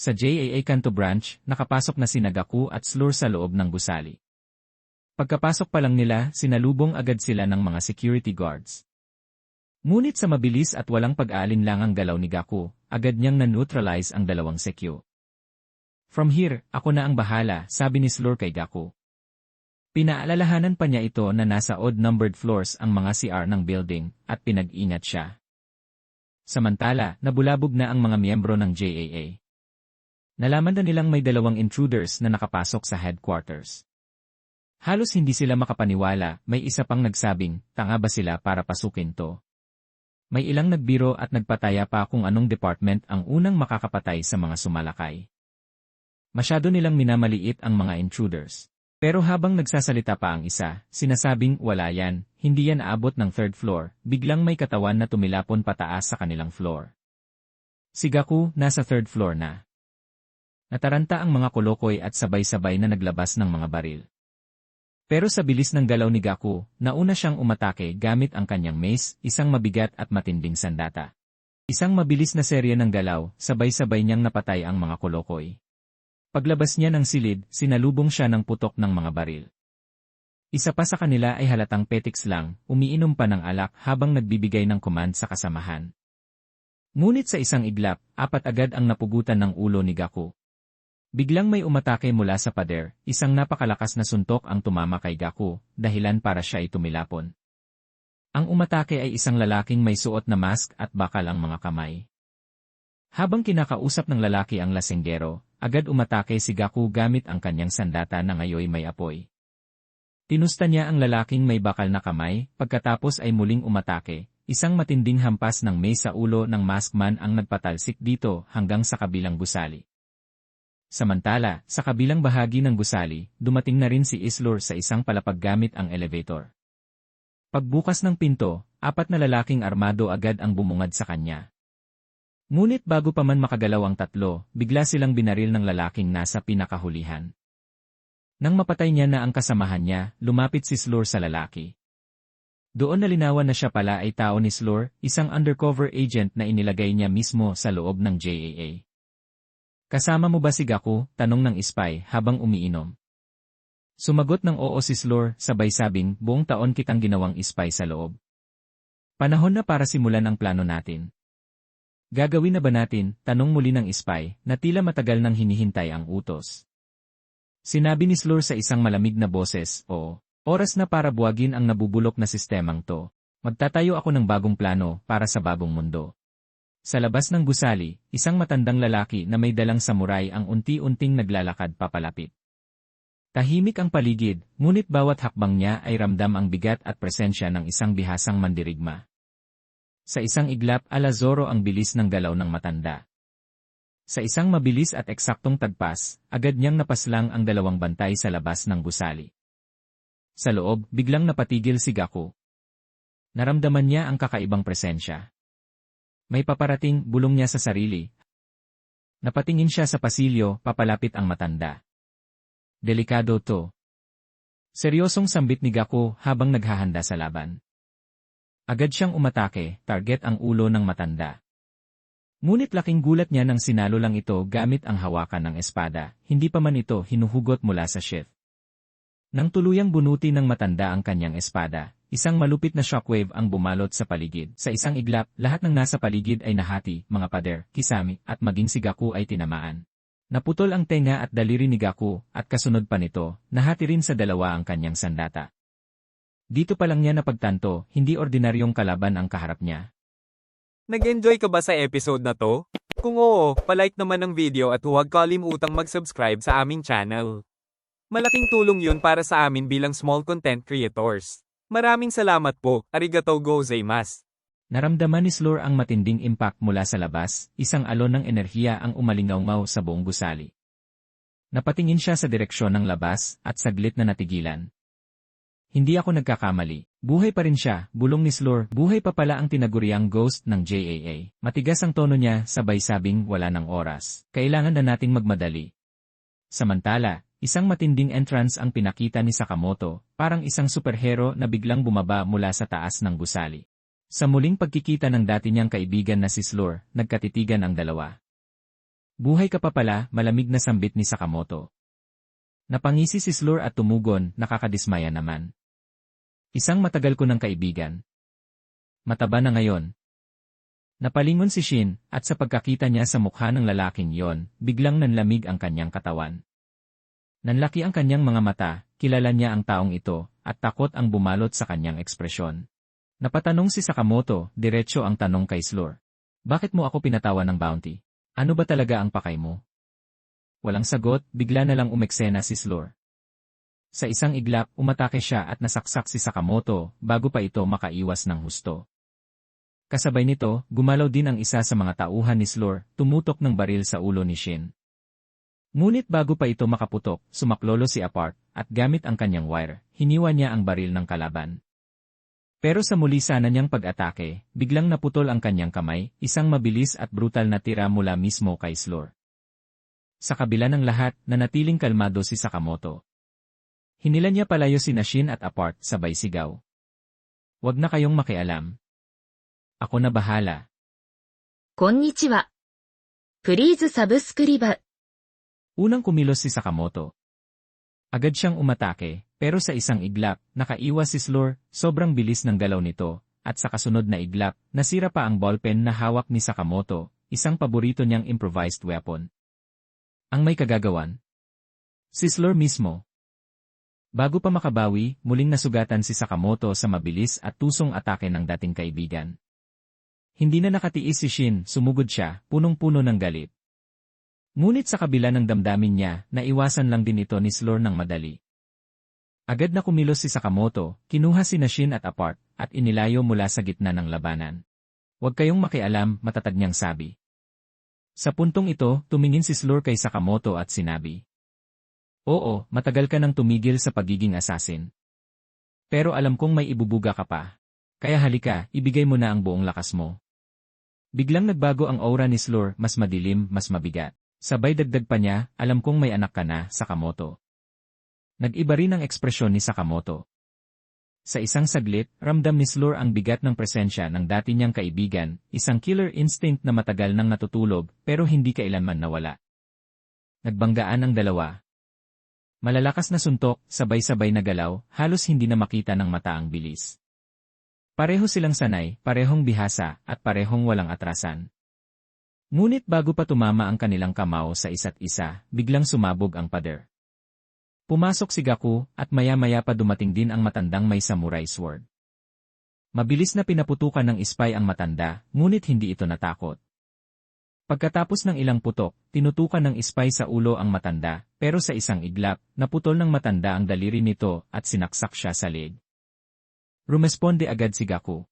Sa JAA Kanto branch, nakapasok na si Nagaku at Slur sa loob ng gusali. Pagkapasok pa lang nila, sinalubong agad sila ng mga security guards. Ngunit sa mabilis at walang pag-aalinlangang galaw ni Gaku, agad niyang na-neutralize ang dalawang sekyo. From here, ako na ang bahala, sabi ni Slur kay Gaku. Pinaalalahanan pa niya ito na nasa odd-numbered floors ang mga CR ng building, at pinag-ingat siya. Samantala, nabulabog na ang mga miyembro ng JAA. Nalaman na nilang may dalawang intruders na nakapasok sa headquarters. Halos hindi sila makapaniwala, may isa pang nagsabing, tanga ba sila para pasukin to? May ilang nagbiro at nagpataya pa kung anong department ang unang makakapatay sa mga sumalakay. Masyado nilang minamaliit ang mga intruders. Pero habang nagsasalita pa ang isa, sinasabing wala yan, hindi yan aabot ng third floor, biglang may katawan na tumilapon pataas sa kanilang floor. Si Gaku, nasa third floor na. Nataranta ang mga kolokoy at sabay-sabay na naglabas ng mga baril. Pero sa bilis ng galaw ni Gaku, nauna siyang umatake gamit ang kanyang mace, isang mabigat at matinding sandata. Isang mabilis na serye ng galaw, sabay-sabay niyang napatay ang mga kolokoy. Paglabas niya ng silid, sinalubong siya ng putok ng mga baril. Isa pa sa kanila ay halatang petiks lang, umiinom pa ng alak habang nagbibigay ng command sa kasamahan. Ngunit sa isang iglap, apat agad ang napugutan ng ulo ni Gaku. Biglang may umatake mula sa pader, isang napakalakas na suntok ang tumama kay Gaku, dahilan para siya ay tumilapon. Ang umatake ay isang lalaking may suot na mask at bakal ang mga kamay. Habang kinakausap ng lalaki ang lasenggero, agad umatake si Gaku gamit ang kanyang sandata na ngayoy may apoy. Tinusta niya ang lalaking may bakal na kamay, pagkatapos ay muling umatake, isang matinding hampas ng may sa ulo ng maskman ang nagpatalsik dito hanggang sa kabilang gusali. Samantala, sa kabilang bahagi ng gusali, dumating na rin si Islor sa isang palapag gamit ang elevator. Pagbukas ng pinto, apat na lalaking armado agad ang bumungad sa kanya. Ngunit bago pa man makagalaw ang tatlo, bigla silang binaril ng lalaking nasa pinakahulihan. Nang mapatay niya na ang kasamahan niya, lumapit si Slor sa lalaki. Doon nalinawan na siya pala ay tao ni Slor, isang undercover agent na inilagay niya mismo sa loob ng JAA. Kasama mo ba si Gaku? Tanong ng Ispay habang umiinom. Sumagot ng oo si Slor, sabay sabing, buong taon kitang ginawang Ispay sa loob. Panahon na para simulan ang plano natin. Gagawin na ba natin, tanong muli ng Ispay, na tila matagal nang hinihintay ang utos. Sinabi ni Slor sa isang malamig na boses, oo, oras na para buwagin ang nabubulok na sistemang to. Magtatayo ako ng bagong plano para sa bagong mundo. Sa labas ng gusali, isang matandang lalaki na may dalang samurai ang unti-unting naglalakad papalapit. Tahimik ang paligid, ngunit bawat hakbang niya ay ramdam ang bigat at presensya ng isang bihasang mandirigma. Sa isang iglap ala Zoro ang bilis ng galaw ng matanda. Sa isang mabilis at eksaktong tagpas, agad niyang napaslang ang dalawang bantay sa labas ng gusali. Sa loob, biglang napatigil si Gaku. Naramdaman niya ang kakaibang presensya. May paparating, bulong niya sa sarili. Napatingin siya sa pasilyo, papalapit ang matanda. Delikado to. Seryosong sambit ni Gaku habang naghahanda sa laban. Agad siyang umatake, target ang ulo ng matanda. Ngunit laking gulat niya nang sinalo lang ito gamit ang hawakan ng espada, hindi pa man ito hinuhugot mula sa shift. Nang tuluyang bunuti ng matanda ang kanyang espada, Isang malupit na shockwave ang bumalot sa paligid. Sa isang iglap, lahat ng nasa paligid ay nahati, mga pader, kisami, at maging si Gaku ay tinamaan. Naputol ang tenga at daliri ni Gaku, at kasunod pa nito, nahati rin sa dalawa ang kanyang sandata. Dito pa lang niya napagtanto, hindi ordinaryong kalaban ang kaharap niya. Nag-enjoy ka ba sa episode na to? Kung oo, palike naman ang video at huwag kalimutang mag-subscribe sa aming channel. Malaking tulong yun para sa amin bilang small content creators. Maraming salamat po, arigatou gozaimasu. Naramdaman ni Slur ang matinding impact mula sa labas, isang alon ng enerhiya ang umalingaw sa buong gusali. Napatingin siya sa direksyon ng labas, at saglit na natigilan. Hindi ako nagkakamali. Buhay pa rin siya, bulong ni Slur, buhay pa pala ang tinaguriang ghost ng JAA. Matigas ang tono niya, sabay sabing wala ng oras. Kailangan na nating magmadali. Samantala, Isang matinding entrance ang pinakita ni Sakamoto, parang isang superhero na biglang bumaba mula sa taas ng gusali. Sa muling pagkikita ng dati niyang kaibigan na si Slur, nagkatitigan ang dalawa. Buhay ka pa pala, malamig na sambit ni Sakamoto. Napangisi si Slur at tumugon, nakakadismaya naman. Isang matagal ko ng kaibigan. Mataba na ngayon. Napalingon si Shin, at sa pagkakita niya sa mukha ng lalaking yon, biglang nanlamig ang kanyang katawan. Nanlaki ang kanyang mga mata, kilala niya ang taong ito, at takot ang bumalot sa kanyang ekspresyon. Napatanong si Sakamoto, diretso ang tanong kay Slur. Bakit mo ako pinatawan ng bounty? Ano ba talaga ang pakay mo? Walang sagot, bigla na lang umeksena si Slur. Sa isang iglap, umatake siya at nasaksak si Sakamoto bago pa ito makaiwas ng husto. Kasabay nito, gumalaw din ang isa sa mga tauhan ni Slur, tumutok ng baril sa ulo ni Shin. Ngunit bago pa ito makaputok, sumaklolo si Apart, at gamit ang kanyang wire, hiniwa niya ang baril ng kalaban. Pero sa muli sana niyang pag-atake, biglang naputol ang kanyang kamay, isang mabilis at brutal na tira mula mismo kay Slor. Sa kabila ng lahat, nanatiling kalmado si Sakamoto. Hinila niya palayo si Nashin at Apart, sabay sigaw. Huwag na kayong makialam. Ako na bahala. Konnichiwa. Please subscribe. Unang kumilos si Sakamoto. Agad siyang umatake, pero sa isang iglap, nakaiwas si Slur, sobrang bilis ng galaw nito, at sa kasunod na iglap, nasira pa ang ballpen na hawak ni Sakamoto, isang paborito niyang improvised weapon. Ang may kagagawan. Si Slur mismo. Bago pa makabawi, muling nasugatan si Sakamoto sa mabilis at tusong atake ng dating kaibigan. Hindi na nakatiis si Shin, sumugod siya, punong-puno ng galit. Ngunit sa kabila ng damdamin niya, naiwasan lang din ito ni Slur ng madali. Agad na kumilos si Sakamoto, kinuha si Nashin at Apart, at inilayo mula sa gitna ng labanan. Huwag kayong makialam, matatag niyang sabi. Sa puntong ito, tumingin si Slur kay Sakamoto at sinabi. Oo, matagal ka nang tumigil sa pagiging assassin. Pero alam kong may ibubuga ka pa. Kaya halika, ibigay mo na ang buong lakas mo. Biglang nagbago ang aura ni Slur, mas madilim, mas mabigat. Sabay dagdag pa niya, alam kong may anak ka na, Sakamoto. Nag-iba rin ang ekspresyon ni Sakamoto. Sa isang saglit, ramdam ni Slur ang bigat ng presensya ng dati niyang kaibigan, isang killer instinct na matagal nang natutulog pero hindi kailanman nawala. Nagbanggaan ang dalawa. Malalakas na suntok, sabay-sabay na galaw, halos hindi na makita ng mata ang bilis. Pareho silang sanay, parehong bihasa, at parehong walang atrasan. Ngunit bago pa tumama ang kanilang kamao sa isa't isa, biglang sumabog ang pader. Pumasok si Gaku, at maya-maya pa dumating din ang matandang may samurai sword. Mabilis na pinaputukan ng ispay ang matanda, ngunit hindi ito natakot. Pagkatapos ng ilang putok, tinutukan ng ispay sa ulo ang matanda, pero sa isang iglap, naputol ng matanda ang daliri nito at sinaksak siya sa leg. Rumesponde agad si Gaku.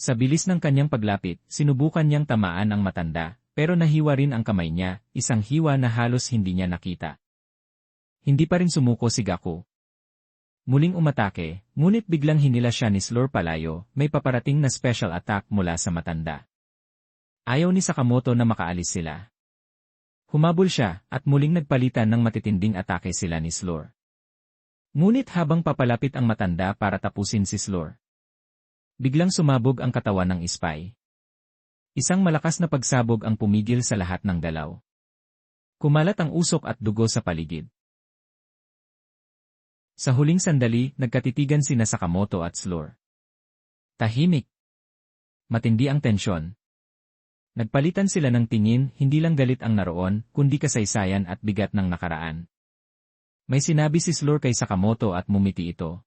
Sa bilis ng kanyang paglapit, sinubukan niyang tamaan ang matanda, pero nahiwa rin ang kamay niya, isang hiwa na halos hindi niya nakita. Hindi pa rin sumuko si Gaku. Muling umatake, ngunit biglang hinila siya ni Slur palayo, may paparating na special attack mula sa matanda. Ayaw ni Sakamoto na makaalis sila. Humabol siya, at muling nagpalitan ng matitinding atake sila ni Slur. Ngunit habang papalapit ang matanda para tapusin si Slur. Biglang sumabog ang katawan ng ispay. Isang malakas na pagsabog ang pumigil sa lahat ng dalaw. Kumalat ang usok at dugo sa paligid. Sa huling sandali, nagkatitigan sina Sakamoto at Slur. Tahimik. Matindi ang tensyon. Nagpalitan sila ng tingin, hindi lang galit ang naroon, kundi kasaysayan at bigat ng nakaraan. May sinabi si Slur kay Sakamoto at mumiti ito.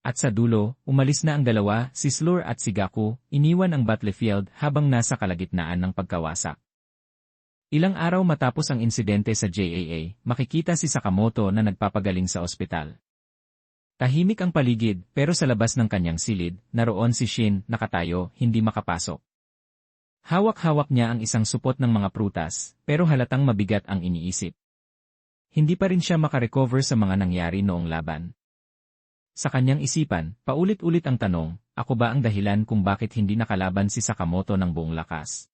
At sa dulo, umalis na ang dalawa, si Slur at si Gaku, iniwan ang battlefield habang nasa kalagitnaan ng pagkawasak. Ilang araw matapos ang insidente sa JAA, makikita si Sakamoto na nagpapagaling sa ospital. Tahimik ang paligid, pero sa labas ng kanyang silid, naroon si Shin, nakatayo, hindi makapasok. Hawak-hawak niya ang isang supot ng mga prutas, pero halatang mabigat ang iniisip. Hindi pa rin siya makarecover sa mga nangyari noong laban. Sa kanyang isipan, paulit-ulit ang tanong, ako ba ang dahilan kung bakit hindi nakalaban si Sakamoto ng buong lakas?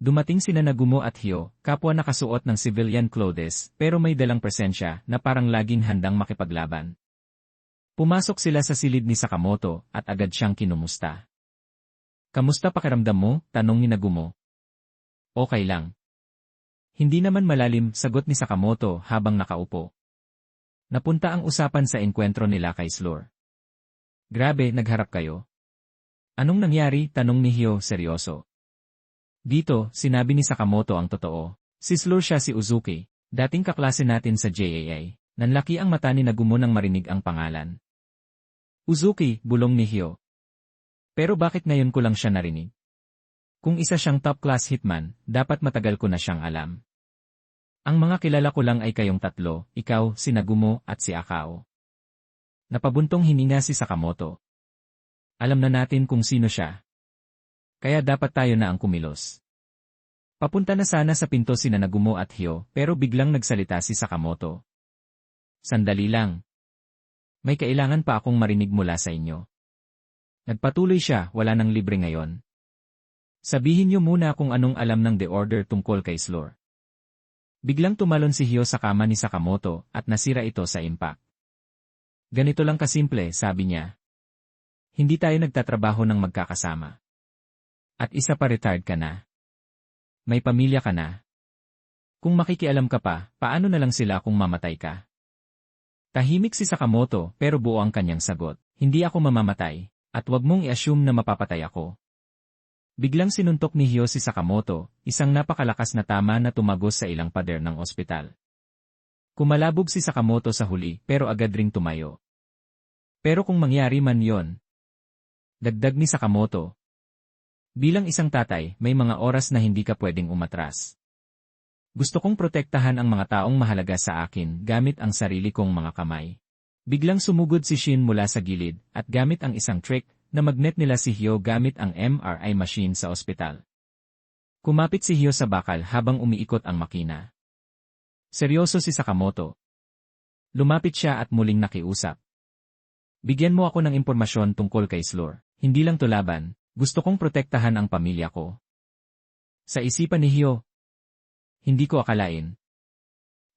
Dumating sina Nagumo at Hyo, kapwa nakasuot ng civilian clothes, pero may dalang presensya na parang laging handang makipaglaban. Pumasok sila sa silid ni Sakamoto at agad siyang kinumusta. Kamusta pakiramdam mo? Tanong ni Nagumo. Okay lang. Hindi naman malalim, sagot ni Sakamoto habang nakaupo. Napunta ang usapan sa enkwentro nila kay Slur. Grabe, nagharap kayo. Anong nangyari? Tanong ni Hyo seryoso. Dito, sinabi ni Sakamoto ang totoo. Si Slur siya si Uzuki, dating kaklase natin sa JAA. Nanlaki ang mata ni Nagumo nang marinig ang pangalan. Uzuki, bulong ni Hyo. Pero bakit ngayon ko lang siya narinig? Kung isa siyang top-class hitman, dapat matagal ko na siyang alam. Ang mga kilala ko lang ay kayong tatlo, ikaw, si Nagumo, at si Akao. Napabuntong hininga si Sakamoto. Alam na natin kung sino siya. Kaya dapat tayo na ang kumilos. Papunta na sana sa pinto si Nagumo at Hyo, pero biglang nagsalita si Sakamoto. Sandali lang. May kailangan pa akong marinig mula sa inyo. Nagpatuloy siya, wala nang libre ngayon. Sabihin niyo muna kung anong alam ng The Order tungkol kay Slor. Biglang tumalon si Hyo sa kama ni Sakamoto at nasira ito sa impact. Ganito lang kasimple, sabi niya. Hindi tayo nagtatrabaho ng magkakasama. At isa pa retired ka na. May pamilya ka na. Kung makikialam ka pa, paano na lang sila kung mamatay ka? Tahimik si Sakamoto pero buo ang kanyang sagot. Hindi ako mamamatay, at wag mong i-assume na mapapatay ako. Biglang sinuntok ni Hyo si Sakamoto, isang napakalakas na tama na tumagos sa ilang pader ng ospital. Kumalabog si Sakamoto sa huli pero agad ring tumayo. Pero kung mangyari man yon, dagdag ni Sakamoto. Bilang isang tatay, may mga oras na hindi ka pwedeng umatras. Gusto kong protektahan ang mga taong mahalaga sa akin gamit ang sarili kong mga kamay. Biglang sumugod si Shin mula sa gilid at gamit ang isang trick na magnet nila si Hyo gamit ang MRI machine sa ospital. Kumapit si Hyo sa bakal habang umiikot ang makina. Seryoso si Sakamoto. Lumapit siya at muling nakiusap. Bigyan mo ako ng impormasyon tungkol kay Slor. Hindi lang tulaban, gusto kong protektahan ang pamilya ko. Sa isipan ni Hyo, hindi ko akalain.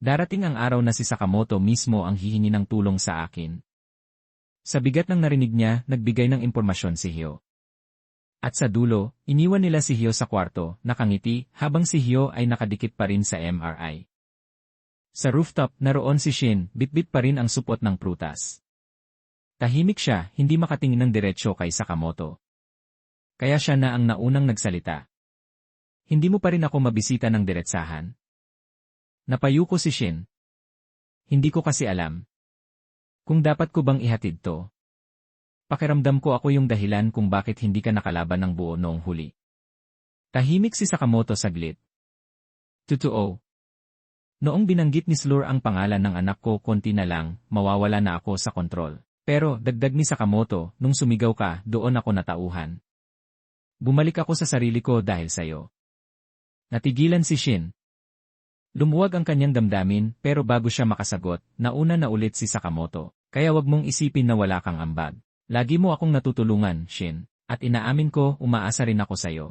Darating ang araw na si Sakamoto mismo ang hihingi ng tulong sa akin. Sa bigat ng narinig niya, nagbigay ng impormasyon si Hyo. At sa dulo, iniwan nila si Hyo sa kwarto, nakangiti, habang si Hyo ay nakadikit pa rin sa MRI. Sa rooftop, naroon si Shin, bitbit pa rin ang supot ng prutas. Tahimik siya, hindi makatingin ng diretsyo kay Sakamoto. Kaya siya na ang naunang nagsalita. Hindi mo pa rin ako mabisita ng diretsahan. Napayuko si Shin. Hindi ko kasi alam. Kung dapat ko bang ihatid to. Pakiramdam ko ako yung dahilan kung bakit hindi ka nakalaban ng buo noong huli. Tahimik si Sakamoto saglit. Totoo. Noong binanggit ni Slur ang pangalan ng anak ko konti na lang, mawawala na ako sa kontrol. Pero, dagdag ni Sakamoto, nung sumigaw ka, doon ako natauhan. Bumalik ako sa sarili ko dahil sa'yo. Natigilan si Shin. Lumuwag ang kanyang damdamin, pero bago siya makasagot, nauna na ulit si Sakamoto. Kaya wag mong isipin na wala kang ambag. Lagi mo akong natutulungan, Shin. At inaamin ko, umaasa rin ako sa'yo.